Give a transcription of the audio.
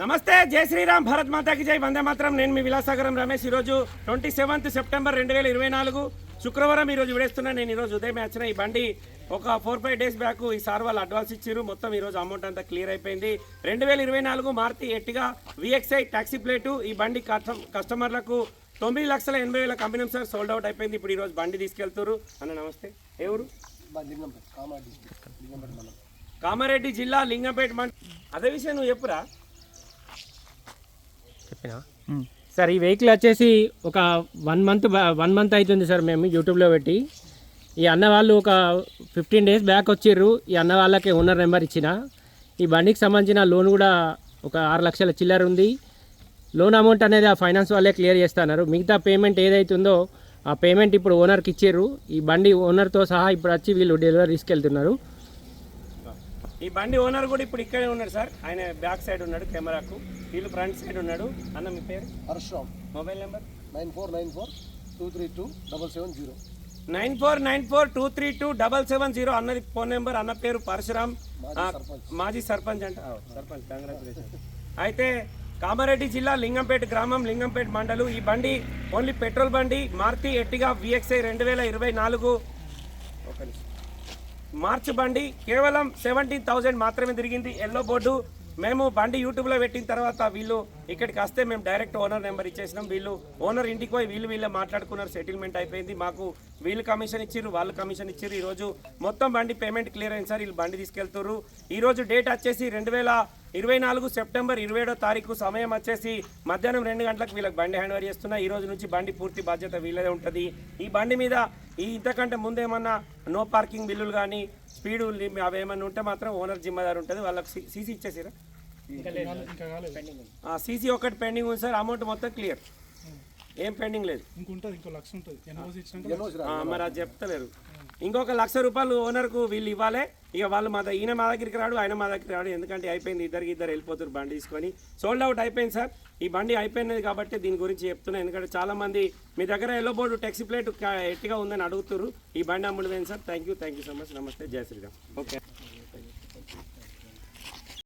నమస్తే జై శ్రీరామ్ భారత్ మాతాకి జై. వందే మాత్రం. నేను మీ విలాసాగరం రమేష్. ఈరోజు ట్వంటీ సెవెంత్ సెప్టెంబర్ రెండు వేల ఇరవై నాలుగు శుక్రవారం ఈరోజు విడేస్తున్నా. నేను ఈరోజు ఉదయం వచ్చిన ఈ బండి ఒక ఫోర్ ఫైవ్ డేస్ బ్యాక్ ఈ సార్ వాళ్ళు అడ్వాన్స్ ఇచ్చారు మొత్తం ఈరోజు అమౌంట్ అంతా క్లియర్ అయిపోయింది. రెండు వేల ఇరవై నాలుగు Maruti Ertiga VXI taxi plate. ఈ బండి కస్టమ్ కస్టమర్లకు తొమ్మిది లక్షల ఎనభై వేల కంపెనీ సార్ సోల్డ్ అవుట్ అయిపోయింది. ఇప్పుడు ఈరోజు బండి తీసుకెళ్తారు అన్న నమస్తే. ఎవరు లింగంపేట కామారెడ్డి డిస్ట్రిక్ట్ లింగంపేట మండలం. కామారెడ్డి జిల్లా లింగంపేట మండ అదే విషయం నువ్వు చెప్పురా. చెప్పినా? సార్ ఈ వెహికల్ వచ్చేసి ఒక వన్ మంత్ వన్ మంత్ అవుతుంది సార్ మేము యూట్యూబ్లో పెట్టి. ఈ అన్న వాళ్ళు ఒక ఫిఫ్టీన్ డేస్ బ్యాక్ వచ్చిర్రు. ఈ అన్న వాళ్ళకి ఓనర్ నెంబర్ ఇచ్చిన. ఈ బండికి సంబంధించిన లోన్ కూడా ఒక ఆరు లక్షల చిల్లర ఉంది. లోన్ అమౌంట్ అనేది ఆ ఫైనాన్స్ వాళ్ళే క్లియర్ చేస్తున్నారు. మిగతా పేమెంట్ ఏదైతుందో ఆ పేమెంట్ ఇప్పుడు ఓనర్కి ఇచ్చారు ఈ బండి ఓనర్తో సహా ఇప్పుడు వచ్చి వీళ్ళు డెలివరీ తీసుకెళ్తున్నారు. ఈ బండి ఓనర్ కూడా ఇప్పుడు ఇక్కడే ఉన్నాడు సార్. ఆయన బ్యాక్ సైడ్ ఉన్నాడు కెమెరాకు. వీళ్ళు ఫ్రంట్ సైడ్ ఉన్నాడు. అన్న మీ పేరు? Harsharam mobile number? Nine four nine four two three two double seven zero. Nine four nine four two three two double seven zero. అన్నది ఫోన్ నెంబర్ అన్న పేరు పరశురామ్. మాజీ సర్పంచ్. అంట. సర్పంచ్ కంగ్రాచులేషన్ అయితే కామారెడ్డి జిల్లా లింగంపేట గ్రామం లింగంపేట మండలు. ఈ బండి ఓన్లీ పెట్రోల్ బండి. మారుతి ఎట్టిగా విఎక్స్ఐ రెండు వేల ఇరవై నాలుగు. ఒక నిమిషం. మార్చ్ బండి కేవలం సెవెంటీన్ థౌజండ్ మాత్రమే తిరిగింది. ఎల్లో బోర్డు మేము బండి యూట్యూబ్లో పెట్టిన తర్వాత వీళ్ళు ఇక్కడికి వస్తే మేము డైరెక్ట్ ఓనర్ నెంబర్ ఇచ్చేసినాం. వీళ్ళు ఓనర్ ఇంటికి పోయి వీళ్ళు వీళ్ళే మాట్లాడుకున్నారు. సెటిల్మెంట్ అయిపోయింది. మాకు వీళ్ళు కమిషన్ ఇచ్చిర్రు వాళ్ళు కమిషన్ ఇచ్చిర్రు. ఈరోజు మొత్తం బండి పేమెంట్ క్లియర్ అయింది సార్. వీళ్ళు బండి తీసుకెళ్తారు ఈరోజు డేట్ వచ్చేసి రెండు వేల ఇరవై నాలుగు సెప్టెంబర్ ఇరవై ఏడో తారీఖు సమయం వచ్చేసి మధ్యాహ్నం రెండు గంటలకు వీళ్ళకి బండి హ్యాండ్ ఓవర్ చేస్తున్నా. ఈ రోజు నుంచి బండి పూర్తి బాధ్యత వీళ్ళదే ఉంటుంది. ఈ బండి మీద ఈ ఇంతకంటే ముందు ఏమన్నా నో పార్కింగ్ బిల్లులు కానీ స్పీడ్ అవి ఏమన్నా ఉంటే మాత్రం ఓనర్ జిమ్మదారు ఉంటుంది వాళ్ళకి సీసీ ఇచ్చేసిరా సీసీ ఒకటి పెండింగ్ ఉంది. సార్ అమౌంట్ మొత్తం క్లియర్ ఏం పెండింగ్ లేదు. ఇంకుంటుంది ఇంకో లక్ష ఉంటుంది. ఎన్ఓసి ఇచ్చినాక ఎన్నోసి ఆ, మరి అది చెప్తలేరు. ఇంకొక లక్ష రూపాయలు ఓనర్కు వీళ్ళు ఇవ్వాలి. ఇక వాళ్ళు మా ఈయన మా దగ్గరికి రాడు ఆయన మా దగ్గరికి రాడు. ఎందుకంటే అయిపోయింది ఇద్దరికి ఇద్దరు వెళ్ళిపోతారు బండి తీసుకొని. సోల్డ్ అవుట్ అయిపోయింది సార్. ఈ బండి అయిపోయినది కాబట్టి దీని గురించి చెప్తున్నా. ఎందుకంటే చాలా మంది మీ దగ్గర yellow board taxi plate Ertiga ఉందని అడుగుతారు ఈ బండి అమ్ముడు sir? Thank you thank you so much నమస్తే. జయ శ్రీరామ్. ఓకే